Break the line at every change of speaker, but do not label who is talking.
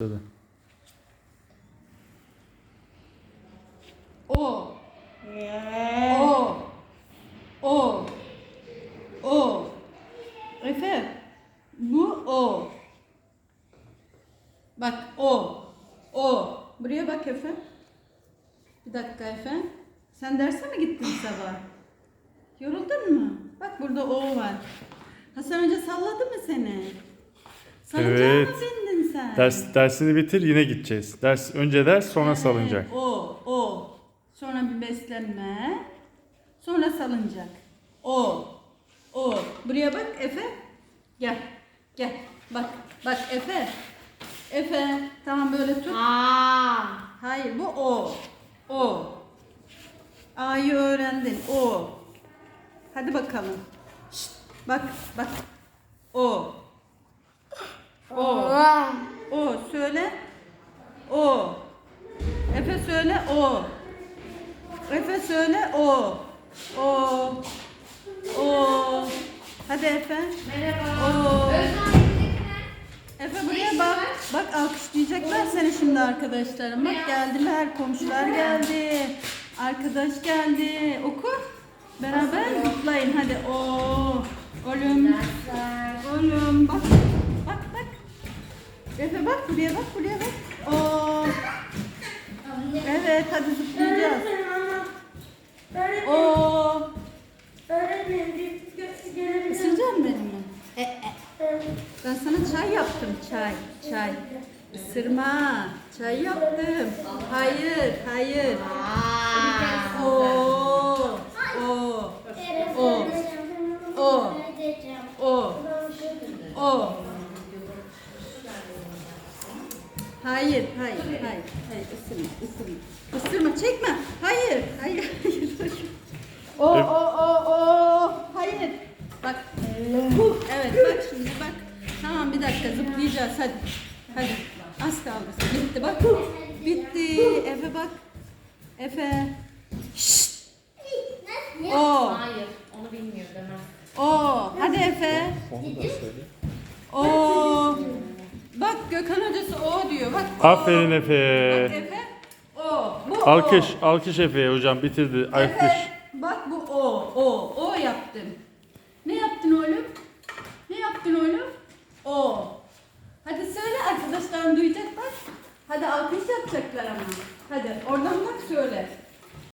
Başladı.
O. O. O. O. Efe. Bu o. Bak o. O. Buraya bak Efe. Bir dakika Efe. Sen derse mi gittin sabah? Yoruldun mu? Bak burada o var. Hasan Hoca salladı mı seni? Salıncağa
Evet.
mı bindin sen?
Ders dersini bitir yine gideceğiz. Ders önce ders sonra salıncak.
Evet, O, o. Sonra bir beslenme. Sonra salıncak. O, o. Buraya bak Efe. Gel, gel. Bak, bak Efe. Efe. Tamam böyle tut.
Aa.
Hayır bu o. O. A'yı öğrendin. O. Hadi bakalım. Şşt, bak, bak. O. O. O söyle. O. Efe söyle o. Efe söyle o. O. O. Hadi Efe.
Merhaba. Özlem
Efe buraya bak. Bak alkışlayacaklar seni şimdi arkadaşlarım. Bak geldiler. Komşular geldi. Arkadaş geldi. Oku. Beraber zıplayın hadi. O. Oğlum. Oğlum bak. Bak bak. Efe bak buraya bak buraya bak. Oo. Evet hadi zıplayacağız. Oo. Isıracak mısın benimle? E, e. Ben sana çay yaptım çay. Çay. Isırma. Çay yaptım. Hayır, hayır. Oo. O. O. O. O. O. Hayır, hayır, hayır, hayır, ısırma, ısırma. Isırma, çekme. Hayır, hayır, hayır. O, o, o, o. Hayır. Bak. Huh, Evet, bak şimdi bak. Tamam, bir dakika zıplayacağız. Hadi. Hadi. Az kaldı. Bitti bak. Bitti. Efe bak. Efe. Şşt. O.
Hayır, onu bilmiyor demez.
O. Hadi Efe.
Onu da söyle.
O. Bak Gökhan hocası o diyor. Bak. o.
Aferin
Bak
Efe.
Efe. O. Bu
Alkış,
o.
alkış Efe'ye hocam bitirdi. Alkış.
Efe. Bak bu o. O. O yaptın. Ne yaptın oğlum? Ne yaptın oğlum? O. Hadi söyle arkadaşlar duyacak bak. Hadi alkış yapacaklar ama. Hadi oradan bak söyle.